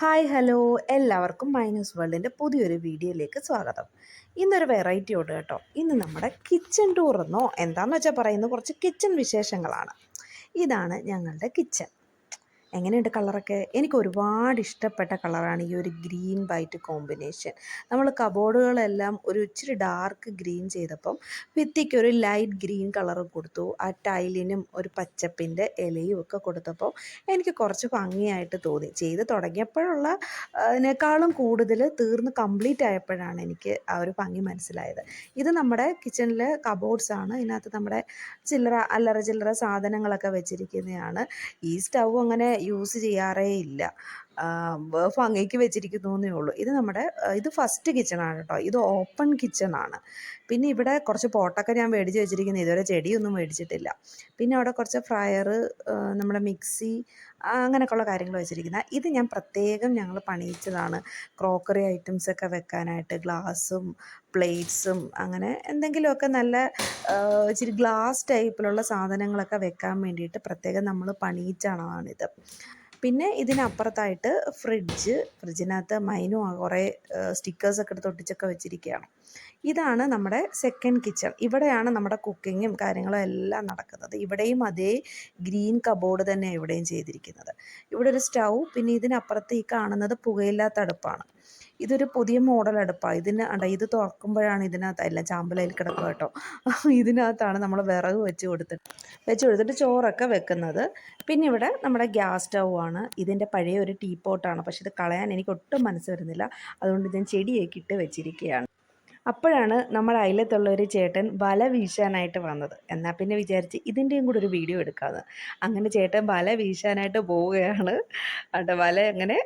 Hi hello. എല്ലാവർക്കും minus വേൾഡിന്റെ പുതിയൊരു വീഡിയോയിലേക്ക് സ്വാഗതം. ഇന്നൊരു വെറൈറ്റി ഉണ്ട് കേട്ടോ. ഇന്ന് നമ്മുടെ കിച്ചൺ ടൂർ എന്നോ എന്താണെന്ന് വെച്ചാൽ പറയുന്നത് കുറച്ച് കിച്ചൺ വിശേഷങ്ങളാണ്. ഇതാണ് ഞങ്ങളുടെ കിച്ചൺ എങ്ങനെയുണ്ട് കളറൊക്കെ? എനിക്ക് ഒരുപാട് ഇഷ്ടപ്പെട്ട കളറാണ് ഈ ഒരു ഗ്രീൻ വൈറ്റ് കോമ്പിനേഷൻ. നമ്മൾ കബോർഡുകളെല്ലാം ഒരു ഇച്ചിരി ഡാർക്ക് ഗ്രീൻ ചെയ്തപ്പം ഭിത്തിക്ക് ഒരു ലൈറ്റ് ഗ്രീൻ കളർ കൊടുത്തു. ആ ടൈലിനും ഒരു പച്ചപ്പിന്റെ ഇലയും ഒക്കെ കൊടുത്തപ്പോൾ എനിക്ക് കുറച്ച് ഭംഗിയായിട്ട് തോന്നി. ചെയ്ത് തുടങ്ങിയപ്പോഴുള്ള അതിനേക്കാളും കൂടുതൽ തീർന്ന് കംപ്ലീറ്റ് ആയപ്പോഴാണ് എനിക്ക് ആ ഒരു ഭംഗി മനസ്സിലായത്. ഇത് നമ്മുടെ കിച്ചണിലെ കബോർഡ്സ് ആണ്. ഇതിനകത്ത് നമ്മുടെ ചില്ലറ അല്ലറ ചില്ലറ സാധനങ്ങളൊക്കെ വെച്ചിരിക്കുന്നതാണ്. ഈ സ്റ്റൗ അങ്ങനെ യൂസ് ചെയ്യാറേ ഇല്ല ഭംഗിക്ക് എന്നേ ഉള്ളൂ. ഇത് നമ്മുടെ ഇത് ഫസ്റ്റ് കിച്ചണാണ് കേട്ടോ. ഇത് ഓപ്പൺ കിച്ചണാണ്. പിന്നെ ഇവിടെ കുറച്ച് പോട്ടൊക്കെ ഞാൻ മേടിച്ച് വെച്ചിരിക്കുന്നത് ഇതുവരെ ചെടിയൊന്നും മേടിച്ചിട്ടില്ല. പിന്നെ അവിടെ കുറച്ച് ഫ്രയർ നമ്മുടെ മിക്സി അങ്ങനെയൊക്കെയുള്ള കാര്യങ്ങൾ വെച്ചിരിക്കുന്നത് ഇത് ഞാൻ പ്രത്യേകം ഞങ്ങൾ പണിയിച്ചതാണ്. ക്രോക്കറി ഐറ്റംസ് ഒക്കെ വെക്കാനായിട്ട് ഗ്ലാസും പ്ലേറ്റ്സും അങ്ങനെ എന്തെങ്കിലുമൊക്കെ നല്ല ഇച്ചിരി ഗ്ലാസ് ടൈപ്പിലുള്ള സാധനങ്ങളൊക്കെ വെക്കാൻ വേണ്ടിയിട്ട് പ്രത്യേകം നമ്മൾ പണിയിച്ചാണാണിത് പിന്നെ ഇതിനപ്പുറത്തായിട്ട് ഫ്രിഡ്ജ് ഫ്രിഡ്ജിനകത്ത് മൈനു കുറേ സ്റ്റിക്കേഴ്സൊക്കെ എടുത്ത് ഒട്ടിച്ചൊക്കെ വെച്ചിരിക്കുകയാണ് ഇതാണ് നമ്മുടെ സെക്കൻഡ് കിച്ചൺ ഇവിടെയാണ് നമ്മുടെ കുക്കിങ്ങും കാര്യങ്ങളും എല്ലാം നടക്കുന്നത്. ഇവിടെയും അതേ ഗ്രീൻ കബോർഡ് തന്നെ ഇവിടെയും ചെയ്തിരിക്കുന്നത്. ഇവിടെ ഒരു സ്റ്റൗ പിന്നെ ഇതിനപ്പുറത്ത് ഈ കാണുന്നത് പുകയില്ലാത്ത അടുപ്പാണ്. ഇതൊരു പുതിയ മോഡൽ അടുപ്പാണ് ഇതിന് അട ഇത് തുറക്കുമ്പോഴാണ് ഇതിനകത്ത് അല്ല ചാമ്പലയിൽ കിടക്കുക കേട്ടോ. ഇതിനകത്താണ് നമ്മൾ വിറക് വെച്ച് കൊടുത്തിട്ട് വെച്ച് കൊടുത്തിട്ട് ചോറൊക്കെ വെക്കുന്നത്. പിന്നെ ഇവിടെ നമ്മുടെ ഗ്യാസ് സ്റ്റൗ ആണ്. ഇതിന്റെ പഴയ ഒരു ടീ പോട്ടാണ് പക്ഷെ ഇത് കളയാൻ എനിക്ക് ഒട്ടും മനസ്സ് വരുന്നില്ല. അതുകൊണ്ട് ഞാൻ ചെടിയൊക്കെ ഇട്ട് വെച്ചിരിക്കുകയാണ്. അപ്പോഴാണ് നമ്മുടെ അയലത്തുള്ള ഒരു ചേട്ടൻ വല വീശാനായിട്ട് വന്നത്. എന്നാൽ പിന്നെ വിചാരിച്ച് ഇതിന്റെയും കൂടെ ഒരു വീഡിയോ എടുക്കാമെന്ന് അങ്ങനെ ചേട്ടൻ വല വീശാനായിട്ട് പോവുകയാണ്. അവിടെ വല അങ്ങനെ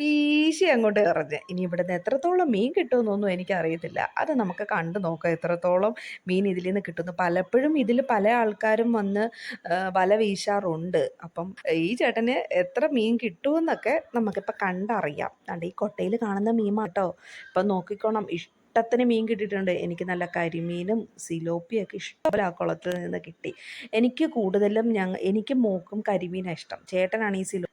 വീശി അങ്ങോട്ട് എറിഞ്ഞ്. ഇനി ഇവിടുന്ന് എത്രത്തോളം മീൻ കിട്ടുമെന്നൊന്നും എനിക്കറിയത്തില്ല. അത് നമുക്ക് കണ്ടു നോക്കാം. എത്രത്തോളം മീൻ ഇതിൽ നിന്ന് കിട്ടുന്നു. പലപ്പോഴും ഇതിൽ പല ആൾക്കാരും വന്ന് വല വീശാറുണ്ട്. അപ്പം ഈ ചേട്ടന് എത്ര മീൻ കിട്ടുമെന്നൊക്കെ നമുക്കിപ്പോൾ കണ്ടറിയാം. അതുകൊണ്ട് ഈ കൊട്ടയിൽ കാണുന്ന മീൻ മാട്ടോ ഇപ്പം നോക്കിക്കോണം. ഇഷ്ടത്തിന് മീൻ കിട്ടിയിട്ടുണ്ട്. എനിക്ക് നല്ല കരിമീനും സിലോപ്പിയൊക്കെ ഇഷ്ടപോലെ ആ കുളത്തിൽ നിന്ന് കിട്ടി. എനിക്ക് കൂടുതലും ഞങ്ങൾ എനിക്ക് മോക്കും കരിമീനാണ് ഇഷ്ടം. ചേട്ടനാണ് ഈ സിലോ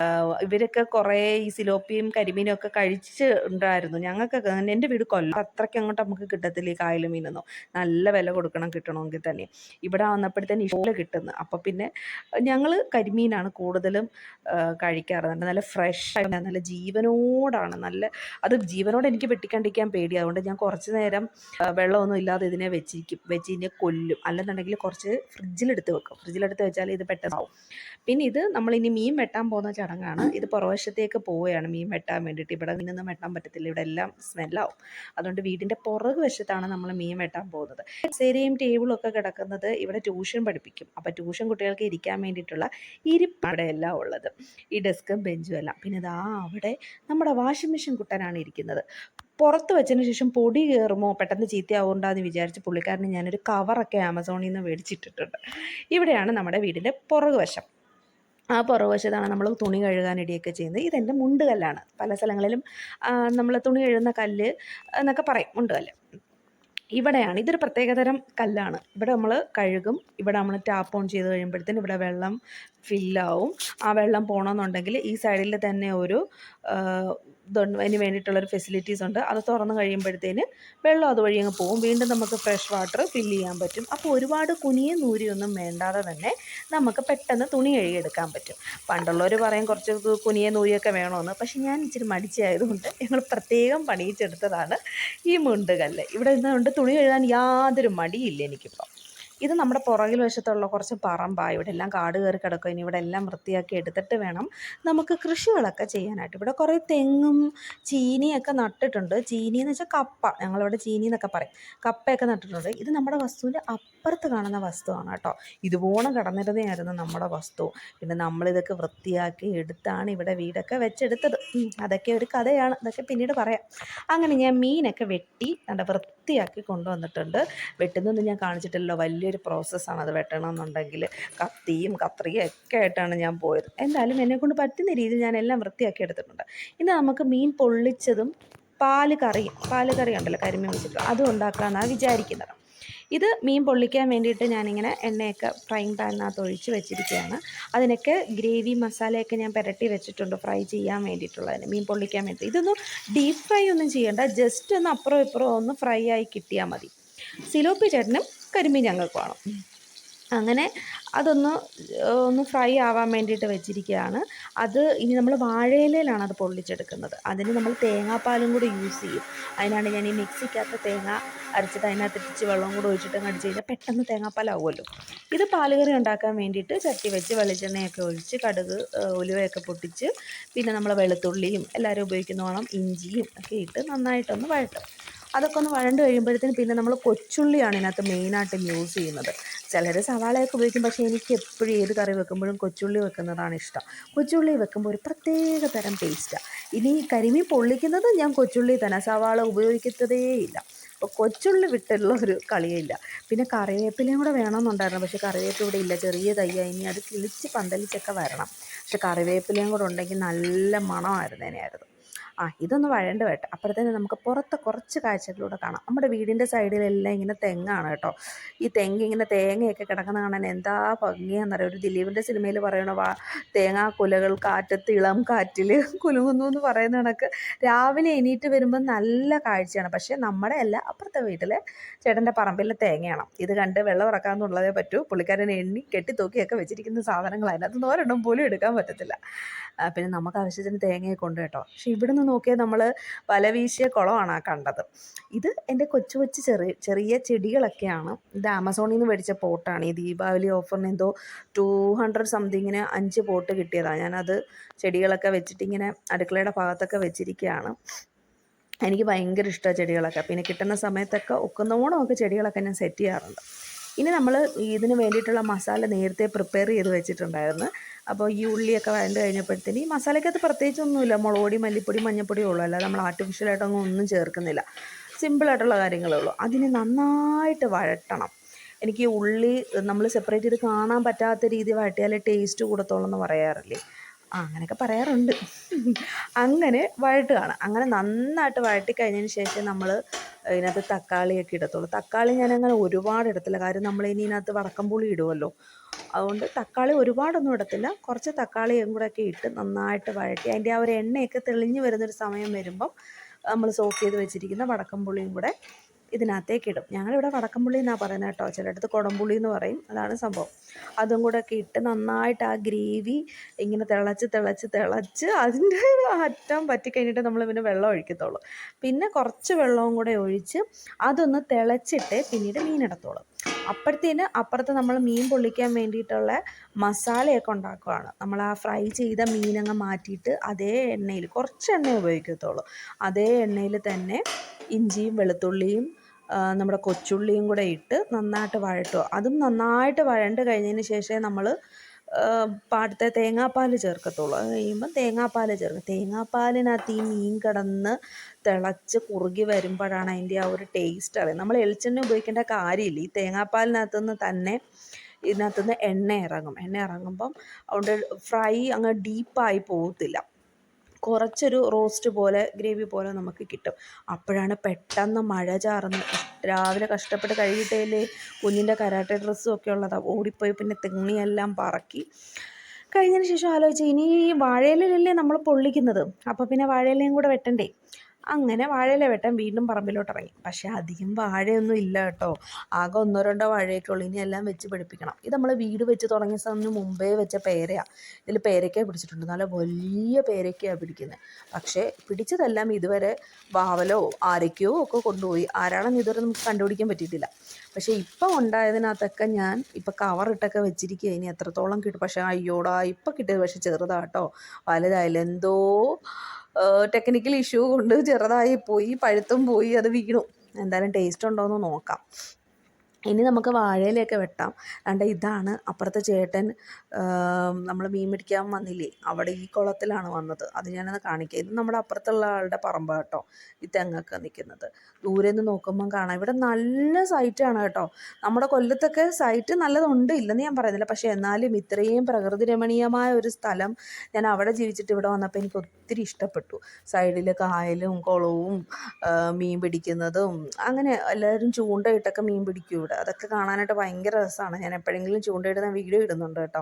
ഇവരൊക്കെ കുറേ ഈ സിലോപ്പിയും കരിമീനും ഒക്കെ കഴിച്ച് ഉണ്ടായിരുന്നു. ഞങ്ങൾക്ക് എന്റെ വീട് കൊല്ലം. അത്രയ്ക്ക് അങ്ങോട്ട് നമുക്ക് കിട്ടത്തില്ല ഈ കായൽ മീനൊന്നും. നല്ല വില കൊടുക്കണം കിട്ടണമെങ്കിൽ തന്നെ. ഇവിടെ വന്നപ്പോഴത്തേന് ഇഷ്ടം കിട്ടുന്നു. അപ്പോൾ പിന്നെ ഞങ്ങൾ കരിമീനാണ് കൂടുതലും കഴിക്കാറുണ്ട് നല്ല ഫ്രഷ് നല്ല ജീവനോടാണ്. നല്ല അത് ജീവനോട് എനിക്ക് വെട്ടിക്കണ്ടിക്കാൻ പേടി അതുകൊണ്ട് ഞാൻ കുറച്ച് നേരം വെള്ളമൊന്നും ഇല്ലാതെ ഇതിനെ വെച്ചിരിക്കും. വെച്ച് ഇതിനെ കൊല്ലും. അല്ലെന്നുണ്ടെങ്കിൽ കുറച്ച് ഫ്രിഡ്ജിലെടുത്ത് വെക്കും. ഫ്രിഡ്ജിലെടുത്ത് വെച്ചാൽ ഇത് പെട്ടെന്നാവും പിന്നെ ഇത് നമ്മൾ ഇനി മീൻ വെട്ടാൻ പോകുന്ന ചടങ്ങാണ്. ഇത് പുറവശത്തേക്ക് പോവുകയാണ് മീൻ വെട്ടാൻ വേണ്ടിയിട്ട്. ഇവിടെ നിന്നൊന്നും വെട്ടാൻ പറ്റത്തില്ല. ഇവിടെ എല്ലാം സ്മെല്ലാവും. അതുകൊണ്ട് വീടിന്റെ പുറകു വശത്താണ് നമ്മൾ മീൻ വെട്ടാൻ പോകുന്നത്. സേരയും ടേബിളും ഒക്കെ കിടക്കുന്നത് ഇവിടെ ട്യൂഷൻ പഠിപ്പിക്കും. അപ്പോൾ ട്യൂഷൻ കുട്ടികൾക്ക് ഇരിക്കാൻ വേണ്ടിയിട്ടുള്ള ഇരിപ്പ് എല്ലാം ഉള്ളത്. ഈ ഡെസ്കും ബെഞ്ചും എല്ലാം. പിന്നെ ഇതാ അവിടെ നമ്മുടെ വാഷിംഗ് മെഷീൻ കുട്ടനാണ് ഇരിക്കുന്നത്. പുറത്ത് വെച്ചതിന് ശേഷം പൊടി കയറുമോ പെട്ടെന്ന് ചീത്തയാവുണ്ടാന്ന് വിചാരിച്ച് പുള്ളിക്കാരന് ഞാനൊരു കവറൊക്കെ ആമസോണിൽ നിന്ന് മേടിച്ചിട്ടിട്ടുണ്ട്. ഇവിടെയാണ് നമ്മുടെ വീടിന്റെ പുറകുവശം. ആ പുറകുവശത്താണ് നമ്മൾ തുണി കഴുകാനിടയൊക്കെ ചെയ്യുന്നത്. ഇതെന്റെ മുണ്ടുകല്ലാണ്. പല സ്ഥലങ്ങളിലും നമ്മൾ തുണി കഴുകുന്ന കല്ല് എന്നൊക്കെ പറയും മുണ്ടുകല്ല്. ഇവിടെയാണ്. ഇതൊരു പ്രത്യേകതരം കല്ലാണ്. ഇവിടെ നമ്മൾ കഴുകും. ഇവിടെ നമ്മൾ ടാപ്പ് ഓൺ ചെയ്ത് കഴിയുമ്പോഴത്തേന് ഇവിടെ വെള്ളം ഫില്ലാവും ആ വെള്ളം പോകണമെന്നുണ്ടെങ്കിൽ ഈ സൈഡിൽ തന്നെ ഒരു ഇതുണ്ട് അതിന് വേണ്ടിയിട്ടുള്ളൊരു ഫെസിലിറ്റീസ് ഉണ്ട്. അത് തുറന്ന് കഴിയുമ്പോഴത്തേന് വെള്ളം അതുവഴി അങ്ങ് പോകും. വീണ്ടും നമുക്ക് ഫ്രഷ് വാട്ടർ ഫില്ല് ചെയ്യാൻ പറ്റും. അപ്പോൾ ഒരുപാട് കുനിയ നൂരിയൊന്നും വേണ്ടാതെ തന്നെ നമുക്ക് പെട്ടെന്ന് തുണി കഴുകിയെടുക്കാൻ പറ്റും. പണ്ടുള്ളവർ പറയും കുറച്ച് കുനിയ നൂരിയൊക്കെ വേണമെന്ന് പക്ഷേ ഞാൻ ഇച്ചിരി മടിച്ചായതുകൊണ്ട് ഞങ്ങൾ പ്രത്യേകം പണിയിച്ചെടുത്തതാണ് ഈ മുണ്ടുകല്ല് ഇവിടെ നിന്നുകൊണ്ട് തുണി കഴുകാൻ യാതൊരു മടിയില്ല എനിക്കിപ്പോൾ ഇത് നമ്മുടെ പുറകിൽ വശത്തുള്ള കുറച്ച് പറമ്പാണ് ഇവിടെ എല്ലാം കാട് കയറി കിടക്കും. ഇനി ഇവിടെ എല്ലാം വൃത്തിയാക്കി എടുത്തിട്ട് വേണം നമുക്ക് കൃഷികളൊക്കെ ചെയ്യാനായിട്ട്. ഇവിടെ കുറേ തെങ്ങും ചീനിയൊക്കെ നട്ടിട്ടുണ്ട്. ചീനി എന്ന് വെച്ചാൽ കപ്പ. ഞങ്ങളിവിടെ ചീനി എന്നൊക്കെ പറയും. കപ്പയൊക്കെ നട്ടിട്ടുണ്ട്. ഇത് നമ്മുടെ വസ്തുവിന്റെ അപ്പുറത്ത് കാണുന്ന വസ്തുവാണ് കേട്ടോ. ഇതുപോലെ കിടന്നിരുന്നതായിരുന്നു നമ്മുടെ വസ്തു. പിന്നെ നമ്മളിതൊക്കെ വൃത്തിയാക്കി എടുത്താണ് ഇവിടെ വീടൊക്കെ വെച്ചെടുത്തത്. അതൊക്കെ ഒരു കഥയാണ്. അതൊക്കെ പിന്നീട് പറയാം. അങ്ങനെ ഞാൻ മീനൊക്കെ വെട്ടി നല്ല വൃത്തിയാക്കി കൊണ്ടുവന്നിട്ടുണ്ട്. വെട്ടുന്നൊന്നും ഞാൻ കാണിച്ചിട്ടില്ലല്ലോ. വലിയ വലിയൊരു പ്രോസസ്സാണ് അത് വെട്ടണമെന്നുണ്ടെങ്കിൽ. കത്തിയും കത്രിയും ഒക്കെ ആയിട്ടാണ് ഞാൻ പോയത്. എന്തായാലും എന്നെക്കൊണ്ട് പറ്റുന്ന രീതിയിൽ ഞാൻ എല്ലാം വൃത്തിയാക്കി എടുത്തിട്ടുണ്ട്. ഇനി നമുക്ക് മീൻ പൊള്ളിച്ചതും പാൽ കറിയും പാൽ കറി ഉണ്ടല്ലോ കരിമീൻ വെച്ചിട്ട് അതും ഉണ്ടാക്കാമെന്നാണ് വിചാരിക്കുന്നത്. ഇത് മീൻ പൊള്ളിക്കാൻ വേണ്ടിയിട്ട് ഞാനിങ്ങനെ എണ്ണയൊക്കെ ഫ്രൈങ് പാനിനകത്ത് ഒഴിച്ച് വെച്ചിരിക്കുകയാണ്. അതിനൊക്കെ ഗ്രേവി മസാലയൊക്കെ ഞാൻ പുരട്ടി വെച്ചിട്ടുണ്ട് ഫ്രൈ ചെയ്യാൻ വേണ്ടിയിട്ടുള്ളതിന് മീൻ പൊള്ളിക്കാൻ വേണ്ടി. ഇതൊന്നും ഡീപ്പ് ഫ്രൈ ഒന്നും ചെയ്യേണ്ട ജസ്റ്റ് ഒന്ന് അപ്പുറം ഇപ്പുറം ഒന്ന് ഫ്രൈ ആയി കിട്ടിയാൽ മതി. സിലോപ്പി ചേട്ടനും കരിമീൻ ഞങ്ങൾക്ക് വേണം അങ്ങനെ അതൊന്ന് ഒന്ന് ഫ്രൈ ആവാൻ വേണ്ടിയിട്ട് വെച്ചിരിക്കുകയാണ് അത് ഇനി നമ്മൾ വാഴയിലയിലാണ് അത് പൊള്ളിച്ചെടുക്കുന്നത്. അതിന് നമ്മൾ തേങ്ങാപ്പാലും കൂടി യൂസ് ചെയ്യും. അതിനാണ് ഞാൻ ഈ മിക്സിക്കകത്ത് തേങ്ങ അരച്ചിട്ട് അതിനകത്ത് ഇട്ടിച്ച് വെള്ളം കൂടി ഒഴിച്ചിട്ട് അടിച്ച് കഴിഞ്ഞാൽ പെട്ടെന്ന് തേങ്ങാപ്പാലാവുമല്ലോ. ഇത് പാലുകറി ഉണ്ടാക്കാൻ വേണ്ടിയിട്ട് ചട്ടി വെച്ച് വെളിച്ചെണ്ണയൊക്കെ ഒഴിച്ച് കടുക് ഉലുവയൊക്കെ പൊട്ടിച്ച് പിന്നെ നമ്മൾ വെളുത്തുള്ളിയും എല്ലാവരും ഉപയോഗിക്കുന്ന ഇഞ്ചിയും ഒക്കെ ഇട്ട് നന്നായിട്ടൊന്ന് വഴട്ടും അതൊക്കെ ഒന്ന് വഴണ്ട് കഴിയുമ്പോഴത്തേന് പിന്നെ നമ്മൾ കൊച്ചുള്ളിയാണ് ഇതിനകത്ത് മെയിനായിട്ട് യൂസ് ചെയ്യുന്നത്. ചിലർ സവാളയൊക്കെ ഉപയോഗിക്കും പക്ഷേ എനിക്ക് എപ്പോഴും ഏത് കറി വെക്കുമ്പോഴും കൊച്ചുള്ളി വെക്കുന്നതാണ് ഇഷ്ടം. കൊച്ചുള്ളി വെക്കുമ്പോൾ ഒരു പ്രത്യേക തരം ടേസ്റ്റാണ് ഇനി കരിമീൻ പൊള്ളിക്കുന്നത് ഞാൻ കൊച്ചുള്ളി തന്നെ സവാള ഉപയോഗിക്കത്തതേ ഇല്ല. അപ്പോൾ കൊച്ചുള്ളി വിട്ടുള്ള ഒരു കളിയില്ല പിന്നെ കറിവേപ്പിലയും കൂടെ വേണമെന്നുണ്ടായിരുന്നു പക്ഷേ കറിവേപ്പില ഇവിടെ ഇല്ല. ചെറിയ തയ്യ ഇനി അത് കിളിച്ച് പന്തലിച്ചൊക്കെ വരണം. പക്ഷേ കറിവേപ്പിലയും കൂടെ ഉണ്ടെങ്കിൽ നല്ല മണമായിരുന്നേനെയായിരുന്നു ആ ഇതൊന്ന് വഴണ്ട് കേട്ടോ അപ്പോഴത്തേന് നമുക്ക് പുറത്ത് കുറച്ച് കാഴ്ചകളിലൂടെ കാണാം. നമ്മുടെ വീടിന്റെ സൈഡിലെല്ലാം ഇങ്ങനെ തെങ്ങാണ് കേട്ടോ. ഈ തെങ്ങ് ഇങ്ങനെ തേങ്ങയൊക്കെ കിടക്കുന്ന കാണാൻ എന്താ ഭംഗിയാണെന്നറിയാം ഒരു ദിലീപിന്റെ സിനിമയിൽ പറയണ വാ തേങ്ങാ കുലകൾ കാറ്റത്ത് ഇളം കാറ്റിൽ കുലുങ്ങുന്നു എന്ന് പറയുന്ന കണക്ക് രാവിലെ എണീറ്റ് വരുമ്പോൾ നല്ല കാഴ്ചയാണ്. പക്ഷേ നമ്മുടെ അല്ല അപ്പുറത്തെ വീട്ടിലെ ചേട്ടന്റെ പറമ്പിലെ തേങ്ങയാണ്. ഇത് കണ്ട് വെള്ളം ഇറക്കാമെന്നുള്ളതേ പറ്റൂ. പുള്ളിക്കാരൻ എണ്ണി കെട്ടിത്തൂക്കിയൊക്കെ വെച്ചിരിക്കുന്ന സാധനങ്ങൾ അതിനകത്ത് ഒരെണ്ണം പോലും എടുക്കാൻ പറ്റത്തില്ല. പിന്നെ നമുക്ക് ആവശ്യത്തിന് തേങ്ങയൊക്കെ ഉണ്ട് കേട്ടോ. പക്ഷേ ഇവിടുന്ന് നോക്കിയാൽ നമ്മൾ വല വീശിയ കുളമാണ് ആ കണ്ടത്. ഇത് എന്റെ കൊച്ചു കൊച്ചു ചെറിയ ചെറിയ ചെടികളൊക്കെയാണ്. ഇത് ആമസോണിൽ നിന്ന് മേടിച്ച പോട്ടാണ്. ഈ ദീപാവലി ഓഫറിന് എന്തോ ടു ഹൺഡ്രഡ് സംതിങ്ങിന് അഞ്ച് പോട്ട് കിട്ടിയതാണ്. ഞാനത് ചെടികളൊക്കെ വെച്ചിട്ട് ഇങ്ങനെ അടുക്കളയുടെ ഭാഗത്തൊക്കെ വെച്ചിരിക്കുകയാണ്. എനിക്ക് ഭയങ്കര ഇഷ്ടമാണ് ചെടികളൊക്കെ. പിന്നെ കിട്ടുന്ന സമയത്തൊക്കെ ഒക്കുന്നോണമൊക്കെ ചെടികളൊക്കെ ഞാൻ സെറ്റ് ചെയ്യാറുണ്ട്. ഇനി നമ്മൾ ഇതിന് വേണ്ടിയിട്ടുള്ള മസാല നേരത്തെ പ്രിപ്പയർ ചെയ്ത് വെച്ചിട്ടുണ്ടായിരുന്നു. അപ്പോൾ ഈ ഉള്ളിയൊക്കെ വഴണ്ട് കഴിഞ്ഞപ്പോഴത്തേന് ഈ മസാലയ്ക്കകത്ത് പ്രത്യേകിച്ചൊന്നുമില്ല. മുളകുപൊടി മല്ലിപ്പൊടി മഞ്ഞൾപ്പൊടിയേ ഉള്ളൂ. അല്ലാതെ നമ്മൾ ആർട്ടിഫിഷ്യലായിട്ടൊന്നും ഒന്നും ചേർക്കുന്നില്ല. സിമ്പിളായിട്ടുള്ള കാര്യങ്ങളേ ഉള്ളൂ. അതിനെ നന്നായിട്ട് വഴട്ടണം. എനിക്ക് ഉള്ളി നമ്മൾ സെപ്പറേറ്റ് ചെയ്ത് കാണാൻ പറ്റാത്ത രീതി വഴട്ടിയാലേ ടേസ്റ്റ് കൂടത്തുള്ളൂ എന്ന് പറയാറില്ലേ? ആ അങ്ങനെയൊക്കെ പറയാറുണ്ട്. അങ്ങനെ വഴട്ടുകയാണ്. അങ്ങനെ നന്നായിട്ട് വഴട്ടി കഴിഞ്ഞതിന് ശേഷം നമ്മൾ ഇതിനകത്ത് തക്കാളിയൊക്കെ ഇടത്തുള്ളൂ. തക്കാളി ഞാനങ്ങനെ ഒരുപാട് ഇടത്തില്ല. കാര്യം നമ്മൾ ഇനി ഇതിനകത്ത് വടക്കംപുളി ഇടുമല്ലോ അതുകൊണ്ട് തക്കാളി ഒരുപാടൊന്നും ഇടത്തില്ല. കുറച്ച് തക്കാളിയും കൂടെ ഒക്കെ ഇട്ട് നന്നായിട്ട് വഴറ്റി അതിന്റെ ആ ഒരു എണ്ണയൊക്കെ തെളിഞ്ഞു വരുന്നൊരു സമയം വരുമ്പം നമ്മൾ സോക്ക് ചെയ്ത് വെച്ചിരിക്കുന്ന വടക്കംപുളിയും കൂടെ ഇതിനകത്തേക്ക് ഇടും. ഞങ്ങളിവിടെ വടക്കമ്പുള്ളി എന്നാണ് പറയുന്നത് കേട്ടോ? ചിലയിടത്ത് കുടംപുള്ളി എന്ന് പറയും. അതാണ് സംഭവം. അതും കൂടെ ഒക്കെ ഇട്ട് നന്നായിട്ട് ആ ഗ്രേവി ഇങ്ങനെ തിളച്ച് തിളച്ച് തിളച്ച് അതിന്റെ അറ്റം പറ്റി കഴിഞ്ഞിട്ട് നമ്മൾ പിന്നെ വെള്ളം ഒഴിക്കത്തുള്ളൂ. പിന്നെ കുറച്ച് വെള്ളവും കൂടെ ഒഴിച്ച് അതൊന്ന് തിളച്ചിട്ട് പിന്നീട് മീനിടത്തുള്ളൂ അപ്പോഴത്തേന് അപ്പുറത്ത് നമ്മൾ മീൻ പൊള്ളിക്കാൻ വേണ്ടിയിട്ടുള്ള മസാലയൊക്കെ ഉണ്ടാക്കുകയാണ് നമ്മൾ ആ ഫ്രൈ ചെയ്ത മീനങ്ങ് മാറ്റിയിട്ട് അതേ എണ്ണയിൽ കുറച്ച് എണ്ണ ഉപയോഗിക്കത്തുള്ളൂ. അതേ എണ്ണയിൽ തന്നെ ഇഞ്ചിയും വെളുത്തുള്ളിയും നമ്മുടെ കൊച്ചുള്ളിയും കൂടെ ഇട്ട് നന്നായിട്ട് വഴട്ടുക അതും നന്നായിട്ട് വഴണ്ട് കഴിഞ്ഞതിന് ശേഷമേ നമ്മൾ പാടത്തെ തേങ്ങാപ്പാൽ ചേർക്കത്തുള്ളൂ. അത് കഴിയുമ്പം തേങ്ങാപ്പാൽ ചേർക്കും. തേങ്ങാപ്പാലിനകത്ത് ഈ മീൻ കിടന്ന് തിളച്ച് കുറുകി വരുമ്പോഴാണ് അതിന്റെ ആ ഒരു ടേസ്റ്റ് അറിയുന്നത്. നമ്മൾ എളിച്ചെണ്ണ ഉപയോഗിക്കേണ്ട കാര്യമില്ല. ഈ തേങ്ങാപ്പാലിനകത്തു നിന്ന് തന്നെ ഇതിനകത്തു നിന്ന് എണ്ണ ഇറങ്ങും. എണ്ണ ഇറങ്ങുമ്പം അതുകൊണ്ട് ഫ്രൈ അങ്ങ് ഡീപ്പായി പോകത്തില്ല കുറച്ചൊരു റോസ്റ്റ് പോലെ ഗ്രേവി പോലെ നമുക്ക് കിട്ടും. അപ്പോഴാണ് പെട്ടെന്ന് മഴ ചാറുന്നത്. രാവിലെ കഷ്ടപ്പെട്ട് കഴുകിയിട്ടേലേ കുഞ്ഞിന്റെ കരാട്ടെ ഡ്രസ്സും ഒക്കെ ഉള്ളതാണ് ഓടിപ്പോയി പിന്നെ തെങ്ങിയെല്ലാം പറക്കി. കഴിഞ്ഞതിന് ശേഷം ആലോചിച്ച് ഇനി വാഴയിലല്ലേ നമ്മൾ പൊള്ളിക്കുന്നത്? അപ്പോൾ പിന്നെ വാഴയിലയും കൂടെ വെട്ടണ്ടേ? അങ്ങനെ വാഴയില വെട്ടൻ വീണ്ടും പറമ്പിലോട്ട് ഇറങ്ങി പക്ഷേ അധികം വാഴയൊന്നും ഇല്ല കേട്ടോ. ആകെ ഒന്നോ രണ്ടോ വാഴയൊക്കെ ഉള്ളൂ. ഇനി എല്ലാം വെച്ച് പിടിപ്പിക്കണം. ഇത് നമ്മൾ വീട് വെച്ച് തുടങ്ങിയ സമയം മുമ്പേ വെച്ച പേരയാണ് ഇതിൽ പേരയ്ക്ക പിടിച്ചിട്ടുണ്ട്. നല്ല വലിയ പേരയ്ക്കയാണ് പിടിക്കുന്നത് പക്ഷേ പിടിച്ചതെല്ലാം ഇതുവരെ വാവലോ ആരയ്ക്കോ ഒക്കെ കൊണ്ടുപോയി. ആരാണെന്ന് ഇതുവരെ നമുക്ക് കണ്ടുപിടിക്കാൻ പറ്റിയിട്ടില്ല. പക്ഷേ ഇപ്പം ഉണ്ടായതിനകത്തൊക്കെ ഞാൻ ഇപ്പം കവറിട്ടൊക്കെ വെച്ചിരിക്കുക ഇനി എത്രത്തോളം കിട്ടും? പക്ഷേ അയ്യോടാ ഇപ്പം കിട്ടിയത് പക്ഷേ ചെറുതാട്ടോ വലുതായില്ല എന്തോ ടെക്നിക്കൽ ഇഷ്യൂ കൊണ്ട് ചെറുതായി പോയി പഴുത്തും പോയി അത് വീണു. എന്തായാലും ടേസ്റ്റ് ഉണ്ടോ എന്ന് നോക്കാം. ഇനി നമുക്ക് വാഴയിലയൊക്കെ വെട്ടാം. അണ്ട് ഇതാണ് അപ്പുറത്തെ ചേട്ടൻ നമ്മൾ മീൻ പിടിക്കാൻ വന്നില്ലേ? അവിടെ ഈ കുളത്തിലാണ് വന്നത്. അത് ഞാനത് കാണിക്കുക ഇത് നമ്മുടെ അപ്പുറത്തുള്ള ആളുടെ പറമ്പ് കേട്ടോ. ഈ തെങ്ങൊക്കെ നിൽക്കുന്നത് ദൂരെ നിന്ന് നോക്കുമ്പം കാണാം. ഇവിടെ നല്ല സൈറ്റാണ് കേട്ടോ. നമ്മുടെ കൊല്ലത്തൊക്കെ സൈറ്റ് നല്ലതുണ്ട് ഇല്ലെന്ന് ഞാൻ പറയുന്നില്ല. പക്ഷേ എന്നാലും ഇത്രയും പ്രകൃതി രമണീയമായ ഒരു സ്ഥലം ഞാൻ അവിടെ ജീവിച്ചിട്ട് ഇവിടെ വന്നപ്പോൾ എനിക്ക് ഒത്തിരി ഇഷ്ടപ്പെട്ടു. സൈഡിൽ കായലും കുളവും മീൻ പിടിക്കുന്നതും അങ്ങനെ എല്ലാവരും ചൂണ്ടയിട്ടൊക്കെ മീൻ പിടിക്കും ഇവിടെ. അതൊക്കെ കാണാനായിട്ട് ഭയങ്കര രസമാണ് ഞാൻ എപ്പോഴെങ്കിലും ചൂണ്ടയിടുന്ന വീഡിയോ ഇടുന്നുണ്ട് കേട്ടോ.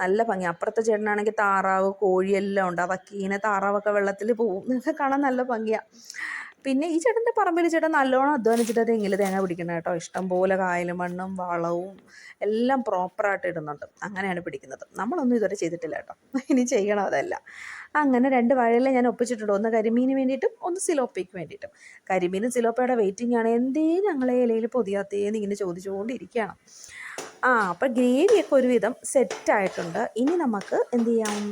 നല്ല ഭംഗി. അപ്പുറത്തെ ചേട്ടനാണെങ്കിൽ താറാവ് കോഴിയെല്ലാം ഉണ്ട്. അതൊക്കെ ഇങ്ങനെ താറാവൊക്കെ വെള്ളത്തിൽ പോകും ഇതൊക്കെ കാണാൻ നല്ല ഭംഗിയാണ് പിന്നെ ഈ ചേട്ടന്റെ പറമ്പിൽ ചേട്ടൻ നല്ലോണം അധ്വാനിച്ചിട്ട് തെങ്ങിൽ തേങ്ങ പിടിക്കണം കേട്ടോ. ഇഷ്ടം പോലെ കായലും മണ്ണും വളവും എല്ലാം പ്രോപ്പറായിട്ട് ഇടുന്നുണ്ട്. അങ്ങനെയാണ് പിടിക്കുന്നത്. നമ്മളൊന്നും ഇതുവരെ ചെയ്തിട്ടില്ല കേട്ടോ. ഇനി ചെയ്യണം അതല്ല. അങ്ങനെ രണ്ട് വഴയിലെ ഞാൻ ഒപ്പിച്ചിട്ടുണ്ട്. ഒന്ന് കരിമീന് വേണ്ടിയിട്ടും ഒന്ന് സിലോപ്പയ്ക്ക് വേണ്ടിയിട്ടും. കരിമീനും സിലോപ്പയുടെ വെയിറ്റിംഗ് ആണ്. എന്തേ ഞങ്ങളെ ഇലയിൽ പൊതിയാത്തേന്ന് ഇങ്ങനെ ചോദിച്ചുകൊണ്ടിരിക്കുകയാണ്. ആ അപ്പം ഗ്രേവിയൊക്കെ ഒരുവിധം സെറ്റായിട്ടുണ്ട് ഇനി നമുക്ക് എന്ത് ചെയ്യാം?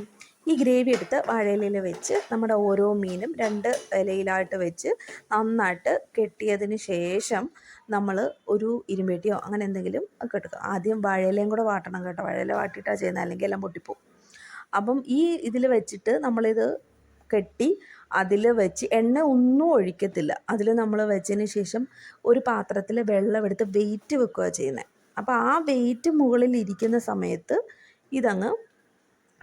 ഈ ഗ്രേവി എടുത്ത് വാഴയിലയിൽ വെച്ച് നമ്മുടെ ഓരോ മീനും രണ്ട് ഇലയിലായിട്ട് വെച്ച് നന്നായിട്ട് കെട്ടിയതിന് ശേഷം നമ്മൾ ഒരു ഇരുമ്പേട്ടിയോ അങ്ങനെ എന്തെങ്കിലും കെട്ടുക ആദ്യം വാഴയിലയും കൂടെ വാട്ടണം കേട്ടോ. വാഴയില വാട്ടിയിട്ടാണ് ചെയ്യുന്നത്. അല്ലെങ്കിൽ എല്ലാം പൊട്ടിപ്പോവും. അപ്പം ഈ ഇതിൽ വെച്ചിട്ട് നമ്മളിത് കെട്ടി അതിൽ വെച്ച് എണ്ണ ഒന്നും ഒഴിക്കത്തില്ല. അതിൽ നമ്മൾ വെച്ചതിന് ശേഷം ഒരു പാത്രത്തിൽ വെള്ളം എടുത്ത് വെയിറ്റ് വെക്കുക ചെയ്യുന്നത്. അപ്പോൾ ആ വെയിറ്റ് മുകളിൽ ഇരിക്കുന്ന സമയത്ത് ഇതങ്ങ്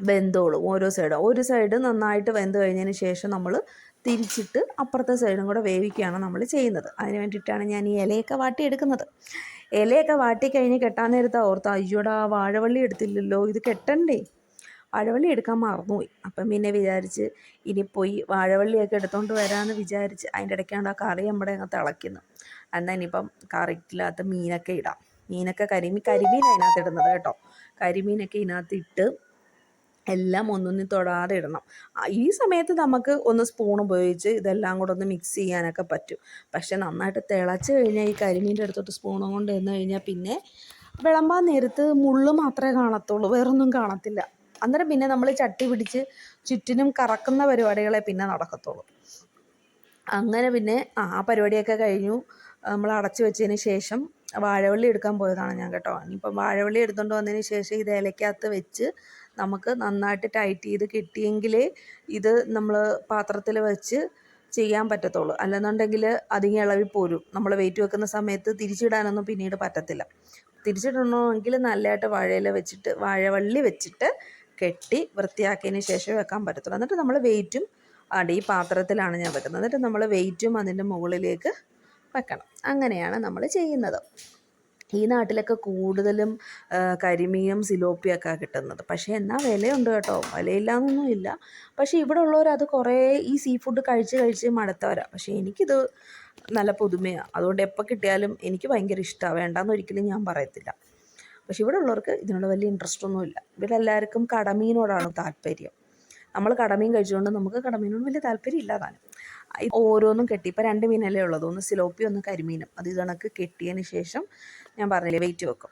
വെന്തോളും ഓരോ സൈഡും ഒരു സൈഡ് നന്നായിട്ട് വെന്ത് കഴിഞ്ഞതിന് ശേഷം നമ്മൾ തിരിച്ചിട്ട് അപ്പുറത്തെ സൈഡും കൂടെ വേവിക്കുകയാണ് നമ്മൾ ചെയ്യുന്നത്. അതിന് വേണ്ടിയിട്ടാണ് ഞാൻ ഈ ഇലയൊക്കെ വാട്ടിയെടുക്കുന്നത്. ഇലയൊക്കെ വാട്ടി കഴിഞ്ഞ് കെട്ടാൻ നേരത്ത് ഓർത്ത് അയ്യോടാ വാഴവള്ളി എടുത്തില്ലല്ലോ ഇത് കെട്ടണ്ടേ? വാഴവള്ളി എടുക്കാൻ മറന്നുപോയി. അപ്പം പിന്നെ വിചാരിച്ച് ഇനി പോയി വാഴവള്ളിയൊക്കെ എടുത്തുകൊണ്ട് വരാമെന്ന് വിചാരിച്ച് അതിന്റെ ഇടയ്ക്കാണ് ആ കറി നമ്മുടെ അങ്ങ് തിളയ്ക്കുന്നു എന്നാൽ ഇനിയിപ്പം കറിക്കില്ലാത്ത മീനൊക്കെ ഇടാം. മീനൊക്കെ കരിമീൻ കരിമീൻ അതിനകത്ത് ഇടുന്നത് കേട്ടോ. കരിമീനൊക്കെ ഇതിനകത്ത് ഇട്ട് എല്ലാം ഒന്നൊന്നും തൊടാതെ ഇടണം. ഈ സമയത്ത് നമുക്ക് ഒന്ന് സ്പൂൺ ഉപയോഗിച്ച് ഇതെല്ലാം കൂടെ ഒന്ന് മിക്സ് ചെയ്യാനൊക്കെ പറ്റും. പക്ഷെ നന്നായിട്ട് തിളച്ച് കഴിഞ്ഞാൽ ഈ കരിമീന്റെ അടുത്തോട്ട് സ്പൂണും കൊണ്ട് എന്ന് കഴിഞ്ഞാൽ പിന്നെ വിളമ്പാൻ നേരത്ത് മുള്ള് മാത്രമേ കാണത്തുള്ളൂ. വേറൊന്നും കാണത്തില്ല. അന്നേരം പിന്നെ നമ്മൾ ചട്ടി പിടിച്ച് ചുറ്റിനും കറക്കുന്ന പരിപാടികളെ പിന്നെ നടക്കത്തുള്ളൂ. അങ്ങനെ പിന്നെ ആ പരിപാടിയൊക്കെ കഴിഞ്ഞു. നമ്മൾ അടച്ചു വെച്ചതിന് ശേഷം വാഴവള്ളി എടുക്കാൻ പോയതാണ് ഞാൻ കേട്ടോ. ഇനിയിപ്പം വാഴവള്ളി എടുത്തുകൊണ്ട് വന്നതിന് ശേഷം ഇത് ഇലയ്ക്കകത്ത് വെച്ച് നമുക്ക് നന്നായിട്ട് ടൈറ്റ് ചെയ്ത് കിട്ടിയെങ്കിലേ ഇത് നമ്മൾ പാത്രത്തിൽ വെച്ച് ചെയ്യാൻ പറ്റത്തുള്ളൂ. അല്ലെന്നുണ്ടെങ്കിൽ അധികം ഇളവി പോരും. നമ്മൾ വെയിറ്റ് വെക്കുന്ന സമയത്ത് തിരിച്ചിടാനൊന്നും പിന്നീട് പറ്റത്തില്ല. തിരിച്ചിടണമെങ്കിൽ നല്ലതായിട്ട് വാഴയില വെച്ചിട്ട് വാഴവള്ളി വെച്ചിട്ട് കെട്ടി വൃത്തിയാക്കിയതിന് ശേഷം വെക്കാൻ പറ്റത്തുള്ളൂ. എന്നിട്ട് നമ്മൾ വെയിറ്റും അടി പാത്രത്തിലാണ് ഞാൻ വെക്കുന്നത്. എന്നിട്ട് നമ്മൾ വെയിറ്റും അതിന്റെ മുകളിലേക്ക് വെക്കണം. അങ്ങനെയാണ് നമ്മൾ ചെയ്യുന്നത്. ഈ നാട്ടിലൊക്കെ കൂടുതലും കരിമീനും സിലോപ്പിയൊക്കെ കിട്ടുന്നത്. പക്ഷേ എന്നാൽ വിലയുണ്ട് കേട്ടോ. വിലയില്ലാന്നൊന്നും ഇല്ല. പക്ഷേ ഇവിടെ ഉള്ളവർ അത് കുറേ ഈ സീ ഫുഡ് കഴിച്ച് കഴിച്ച് മടുത്തവരാണ് പക്ഷേ എനിക്കിത് നല്ല പുതുമയാണ് അതുകൊണ്ട് എപ്പോൾ കിട്ടിയാലും എനിക്ക് ഭയങ്കര ഇഷ്ടമാണ് വേണ്ടാന്ന് ഒരിക്കലും ഞാൻ പറയത്തില്ല. പക്ഷേ ഇവിടെ ഉള്ളവർക്ക് ഇതിനോട് വലിയ ഇൻട്രസ്റ്റ് ഒന്നുമില്ല ഇവിടെ എല്ലാവർക്കും കടമീനോടാണ് താല്പര്യം. നമ്മൾ കടമീൻ കഴിച്ചുകൊണ്ട് നമുക്ക് കടമീനോട് വലിയ താല്പര്യം ഇല്ലാതാനും ഓരോന്നും കെട്ടി. ഇപ്പോൾ രണ്ട് മീനല്ലേ ഉള്ളത്. ഒന്ന് സിലോപ്പി ഒന്ന് കരിമീനും. അത് ഇതണക്ക് കെട്ടിയതിന് ശേഷം ഞാൻ പറഞ്ഞില്ലേ വെയിറ്റ് വെക്കും.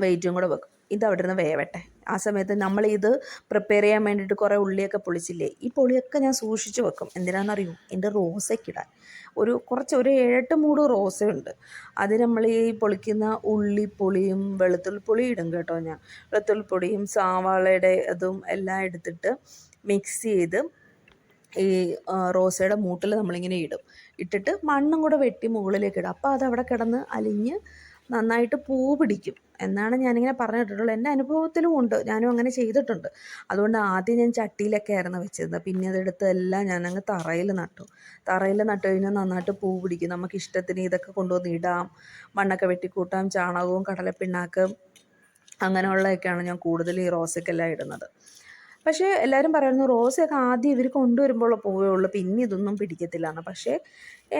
വെയിറ്റും കൂടെ വെക്കും. ഇത് അവിടെ നിന്ന് വേവട്ടെ. ആ സമയത്ത് നമ്മൾ ഇത് പ്രിപ്പയർ ചെയ്യാൻ വേണ്ടിയിട്ട് കുറേ ഉള്ളിയൊക്കെ പൊളിച്ചില്ലേ ഈ പൊളിയൊക്കെ ഞാൻ സൂക്ഷിച്ച് വെക്കും. എന്തിനാണെന്നറിയോ എന്റെ റോസയ്ക്കിടാൻ ഒരു കുറച്ച് ഒരു ഏഴെട്ട് മൂട് റോസയുണ്ട് അത് നമ്മൾ ഈ പൊളിക്കുന്ന ഉള്ളിപ്പൊളിയും വെളുത്തുള്ളിപ്പൊളിയും ഇടും കേട്ടോ ഞാൻ. വെളുത്തുള്ളിപ്പൊടിയും സാവാളയുടെ അതും എല്ലാം എടുത്തിട്ട് മിക്സ് ചെയ്ത് ഈ റോസയുടെ മൂട്ടിൽ നമ്മളിങ്ങനെ ഇടും. ഇട്ടിട്ട് മണ്ണും കൂടെ വെട്ടി മുകളിലേക്ക് ഇടും. അപ്പോൾ അത് അവിടെ കിടന്ന് അലിഞ്ഞ് നന്നായിട്ട് പൂ പിടിക്കും. എന്നാണ് ഞാനിങ്ങനെ പറഞ്ഞിട്ടുള്ളത് എന്റെ അനുഭവത്തിലും ഉണ്ട്. ഞാനും അങ്ങനെ ചെയ്തിട്ടുണ്ട്. അതുകൊണ്ട് ആദ്യം ഞാൻ ചട്ടിയിലൊക്കെ ആയിരുന്നു വെച്ചിരുന്നത്. പിന്നെ അതെടുത്ത് എല്ലാം ഞാനങ്ങ് തറയിൽ നട്ടു. തറയിൽ നട്ടു കഴിഞ്ഞാൽ നന്നായിട്ട് പൂ പിടിക്കും. നമുക്ക് ഇഷ്ടത്തിന് ഇതൊക്കെ കൊണ്ടുവന്ന് ഇടാം. മണ്ണൊക്കെ വെട്ടിക്കൂട്ടാം. ചാണകവും കടലപ്പിണ്ണാക്കും അങ്ങനെയുള്ളതൊക്കെയാണ് ഞാൻ കൂടുതൽ ഈ റോസയ്ക്കെല്ലാം ഇടുന്നത്. പക്ഷേ എല്ലാവരും പറയുന്നു റോസയൊക്കെ ആദ്യം ഇവർ കൊണ്ടുവരുമ്പോൾ പോവുകയുള്ളൂ. പിന്നെ ഇതൊന്നും പിടിക്കത്തില്ല എന്ന് പക്ഷേ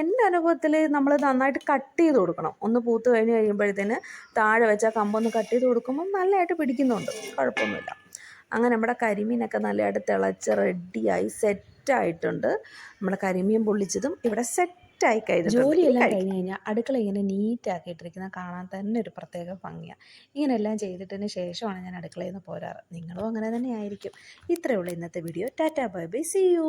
എന്റെ അനുഭവത്തിൽ നമ്മൾ നന്നായിട്ട് കട്ട് ചെയ്ത് കൊടുക്കണം. ഒന്ന് പൂത്ത് കഴിഞ്ഞ് കഴിയുമ്പോഴത്തേന് താഴെ വെച്ച കമ്പൊന്ന് കട്ട് ചെയ്ത് കൊടുക്കുമ്പോൾ നല്ലതായിട്ട് പിടിക്കുന്നുണ്ട്. കുഴപ്പമൊന്നുമില്ല. അങ്ങനെ നമ്മുടെ കരിമീനൊക്കെ നല്ലതായിട്ട് തിളച്ച് റെഡിയായി സെറ്റായിട്ടുണ്ട് നമ്മുടെ കരിമീൻ പൊള്ളിച്ചതും ഇവിടെ സെറ്റ് സെറ്റായി കഴിഞ്ഞു ജോലിയെല്ലാം കഴിഞ്ഞ് കഴിഞ്ഞാൽ അടുക്കള ഇങ്ങനെ നീറ്റാക്കിയിട്ടിരിക്കുന്ന കാണാൻ തന്നെ ഒരു പ്രത്യേക ഭംഗിയാണ് ഇങ്ങനെയെല്ലാം ചെയ്തിട്ടതിന് ശേഷമാണ് ഞാൻ അടുക്കളയിൽ നിന്ന് പോരാറ്. നിങ്ങളും അങ്ങനെ തന്നെ ആയിരിക്കും. ഇത്രയേ ഉള്ളൂ ഇന്നത്തെ video tata bye bye see you